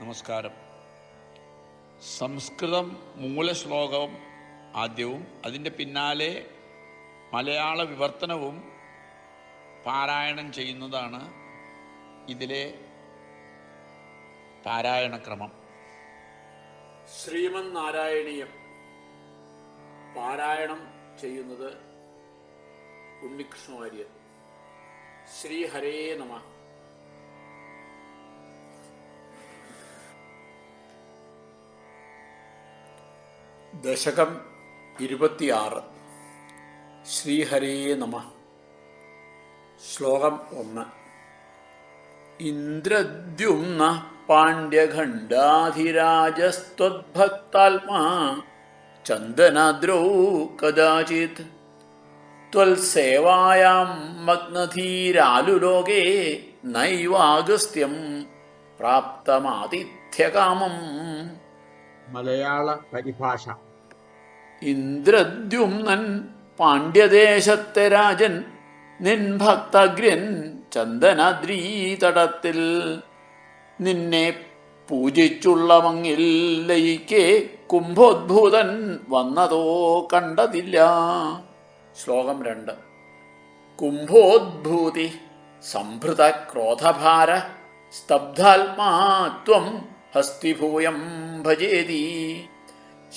നമസ്കാരം. സംസ്കൃതം മൂലശ്ലോകം ആദ്യവും അതിന്റെ പിന്നാലെ മലയാള വിവർത്തനവും പാരായണം ചെയ്യുന്നതാണ് ഇതിലെ പാരായണക്രമം ശ്രീമൻ നാരായണീയം പാരായണം ചെയ്യുന്നത് ഉണ്ണികൃഷ്ണ വാര്യർ. ശ്രീ ഹരേ നമ. ദശകം ഇരുപത്തിയാറ്. ശ്രീഹരേ നമ. ശ്ലോകം ഒന്ന്. ഇന്ദ്രദ്യുംന പാണ്ഡ്യഖണ്ഡാധിരാജസ്ത്വദ്ഭക്താത്മാ ചന്ദനാദ്രൗ കദാചിത്. ത്വൽസേവായാം മഗ്നധീരാലുലോകേ നൈവാഗസ്ത്യം പ്രാപ്തമാതിഥ്യകാമം. മലയാള പരിഭാഷ. ഇന്ദ്രദ്യുമ്നൻ പാണ്ഡ്യദേശത്തെ രാജൻ നിൻ ഭക്തഗ്രൻ ചന്ദനാദ്രീതടത്തിൽ. നിന്നെ പൂജിച്ചുള്ള മങ്ങിൽ ലയിക്കെ കുംഭോദ്ഭൂതൻ വന്നതോ കണ്ടതില്ല. ശ്ലോകം രണ്ട്. കുംഭോദ്ഭൂതി സംഭൃത ക്രോധഭാര സ്തബ്ധാത്മാത്വം ഹസ്തിഭൂയം ഭജേതി.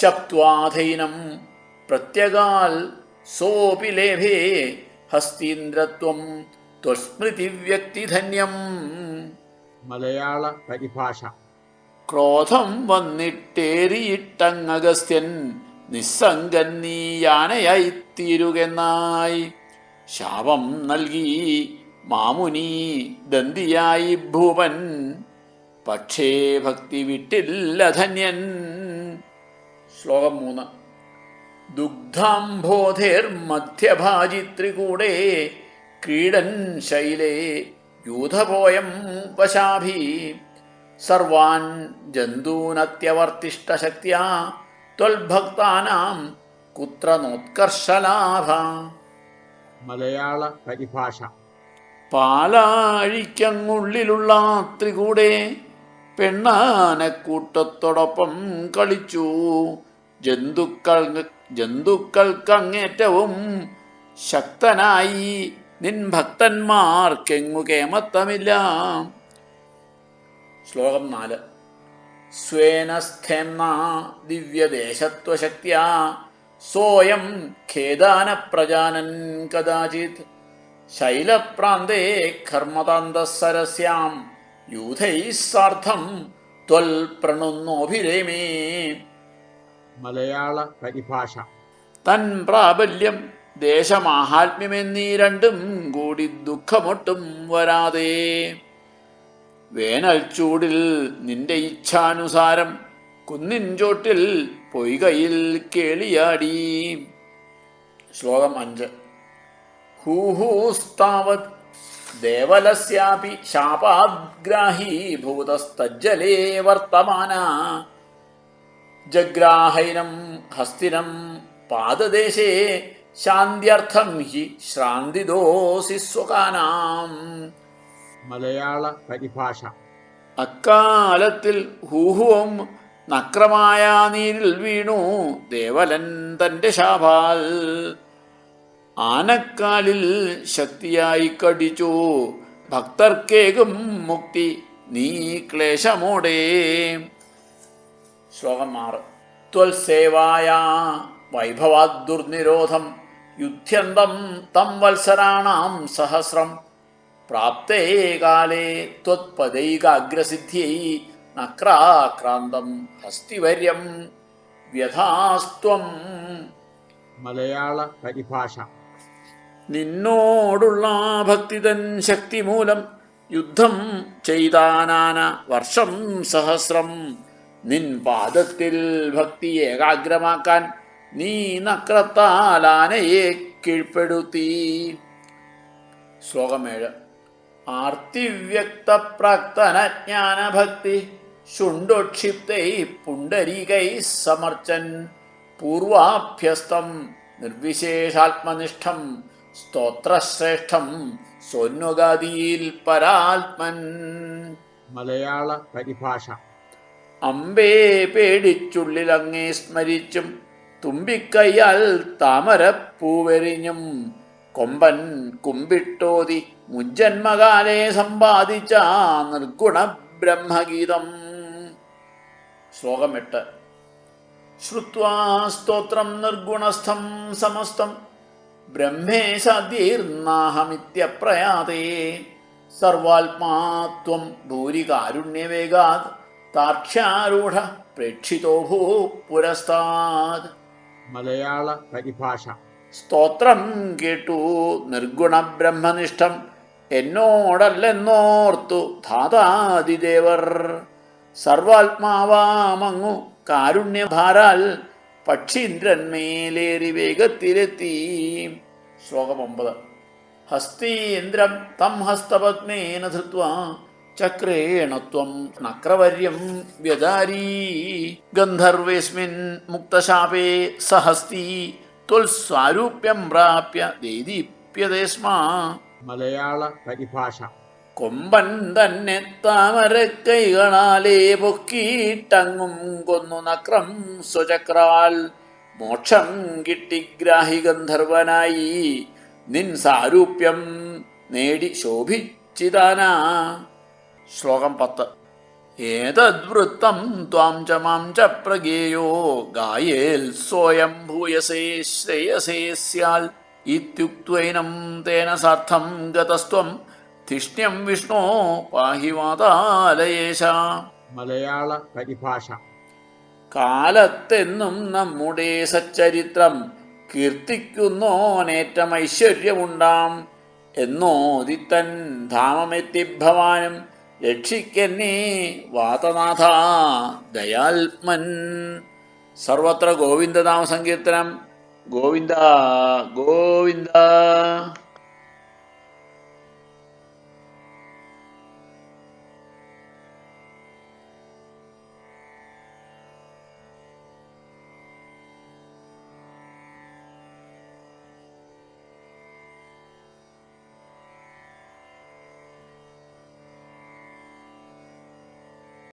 ശപ്ത്വാധൈനം പ്രത്യകാൽ സോപി ലേഭേ ഹസ്തീന്ദ്രത്വം ത്വസ്മൃതിവ്യക്തിധന്യം. മലയാള പരിഭാഷ. ക്രോധം വന്നിട്ടേറിയിട്ടങ്ങഗസ്ത്യൻ നിസ്സംഗൻ നീ യാനയായിത്തീരുകെന്നായി. ശാപം നൽകി മാമുനി ദന്തിയായി ഭൂപൻ പക്ഷേ ഭക്തി വിട്ടില്ല ധന്യൻ. ശ്ലോകം മൂന്ന്. ദുഗ്ധാംബോധേർ ദുഗ്ധാംബോധേർമധ്യഭാജിത്രികൂടെ ക്രീഡൻ ശൈലേ യൂഥപോയം വശാഭി. സർവാൻ ജന്തൂനത്യവർത്തിഷ്ടശക്തിയാ ത്വൽഭക്താനാം കുത്ര നോത്കർഷലാഭ. മലയാള പരിഭാഷ. പാലാഴിക്കങ്ങുള്ളിലുള്ള ത്രികൂടെ പെണ്ണാനക്കൂട്ടത്തോടൊപ്പം കളിച്ചു. ജന്തുക്കൾ ജന്തുക്കൾക്കങ്ങേറ്റവും ശക്തനായി നിൻ ഭക്തന്മാർക്കെങ്ങു കേമത്തമില്ല ശ്ലോകം നാല്. സ്വേനസ്ഥേംന ദിവ്യദേശത്വശക്തിയ സോയം ഖേദാനപ്രജാനൻ കദാചിത് ശൈലപ്രാന്തേ കർമ്മതാന്തസരസ്യാം. യൂഥൈः സാർദ്ധം ത്വൽ പ്രണുന്നോഭിരേമേ. മലയാള പരിഭാഷ. തൻ പ്രാബല്യം ദേശമാഹാത്മ്യമെന്നീ രണ്ടും കൂടി ദുഃഖമൊട്ടും വരാതെ. വേനൽ ചൂടിൽ നിന്റെ ഇച്ഛാനുസാരം കുന്നിൻ ചോട്ടിൽ പൊയ്കയിൽ കേളിയാടി. ശ്ലോകം അഞ്ച്. ഹൂഹൂസ്താവത് ദേവലസ്യാപി ശാപാഗ്രാഹി ഭൂതസ്തജ്ജലേ വർത്തമാന. ജഗ്രാഹൈനം ഹസ്തിനം പാദദേശേ ശാന്ത്യർത്ഥം ഹി ശ്രാന്തിദോസി സ്വകാനാം. മലയാള പരിഭാഷ. അക്കാലത്തിൽ ഹൂഹുവും നക്രമായ നീരിൽ വീണു ദേവലൻ തന്റെ ശാപാൽ. ആനക്കാലിൽ ശക്തിയായി കടിച്ചു. ഭക്തർക്കേകും മുക്തി നീ ക്ലേശമോടേ. ശ്ലോകം ആറ്. ത്വൽസേവായ വൈഭവാദുർനിരോധം യുദ്ധ്യന്തം തം വത്സരാണാം സഹസ്രം. പ്രാപ്തേ കാലേ ത്വത്പദൈകാഗ്രസിദ്ധ്യൈ നക്രാക്രാന്തം ഹസ്തിവര്യം വ്യഥാസ്ത്വം. മലയാള പരിഭാഷ. നിന്നോടുള്ള ഭക്തിതൻ ശക്തി മൂലം യുദ്ധം ചെയ്താനാന വർഷം സഹസ്രം. നിൻ പാദത്തിൽ ഭക്തി ഏകാഗ്രമാക്കാൻ നീ നക്രത്താലാനയെ കീഴ്പ്പെടുത്തി. ശ്ലോകമേഴ് ആർത്തിവ്യക്തപ്രാക്തനജ്ഞാനഭക്തി പ്രാക്തന ജ്ഞാനഭക്തി ശുണ്ടോക്ഷിപ്തൈ പുണ്ടരീകൈ സമർച്ചൻ. പൂർവാഭ്യസ്തം നിർവിശേഷാത്മനിഷ്ഠം സ്തോത്രശ്രേഷ്ഠം സ്വന്നുഗതിയിൽ പരാത്മൻ. മലയാള പരിഭാഷ. അമ്പേ പേടിച്ചുള്ളിലങ്ങേ സ്മരിച്ചും തുമ്പിക്കൈയാൽ താമരപ്പൂവെറിഞ്ഞും കൊമ്പൻ കുമ്പിട്ടോതി മുജ്ജന്മകാലെ സമ്പാദിച്ച നിർഗുണ ബ്രഹ്മഗീതം ശ്ലോകമെട്ട് ശ്രുത്വാ സ്തോത്രം നിർഗുണസ്ഥം സമസ്തം ബ്രഹ്മേശാദ്യൈർനാഹമിത്യപ്രയാതേ സർവാത്മാത്വം ഭൂരികാരുണ്യവേഗാത്. താക്ഷാരൂഢ പ്രേക്ഷിതോ ഭൂ പുരസ്താത്. മലയാള പരിഭാഷ. സ്തോത്രം കേട്ടു നിർഗുണ ബ്രഹ്മനിഷ്ഠം എന്നോടല്ലെന്നോർത്തു ധാതാദിദേവർ സർവാത്മാവാമങ്ങു കാരുണ്യഭാരാൽ പക്ഷീന്ദ്രന്മേലേറി വേഗത്തിലെത്തി. ശ്ലോകം ഒമ്പത്. ഹസ്തീന്ദ്രം തം ഹസ്തപത്മേന ധൃത്വ ചക്രേണ ത്വം നക്രവർയം വ്യദാരീ. ഗന്ധർവേസ്മിൻ മുക്തശാപേ സഹസ്തി ത്വൽസ്വാരൂപ്യം പ്രാപ്യ ദേദീപ്യതേ സ്മ. മലയാള പരിഭാഷ. കൊമ്പൻ തന്നെ താമരക്കൈകളാലേ പൊക്കിയിട്ടങ്ങും കൊന്നു നക്രം സ്വചക്രാൽ. മോക്ഷം കിട്ടി ഗന്ധർവനായി നിൻ സാരൂപ്യം നേടി ശോഭിച്ചിതാനാ. ശ്ലോകം പത്ത്. ഏതദ്വൃത്തം ത്വാം ച മാം ച പ്രഗേയോ ഗായേൽ സ്വയം ഭൂയസേ ശ്രേയസേ സ്യാൽ. ഇത്യുക്വൈനം തേന സാർത്ഥം ഗതസ്ത്വം ധിഷ്ണ്യം വിഷ്ണു പാഹിവാതാലയേശ മലയാള പരിഭാഷ. കാലത്തെന്നും നമ്മുടെ സച്ചരിത്രം കീർത്തിക്കുന്നോനേറ്റം ഐശ്വര്യമുണ്ടാം. എന്നോദിത്തൻ ധാമമെത്തി ഭവാനും രക്ഷിക്കന്നേ വാതനാഥ ദയാത്മൻ. സർവത്ര ഗോവിന്ദനാമ സങ്കീർത്തനം ഗോവിന്ദ ഗോവിന്ദ.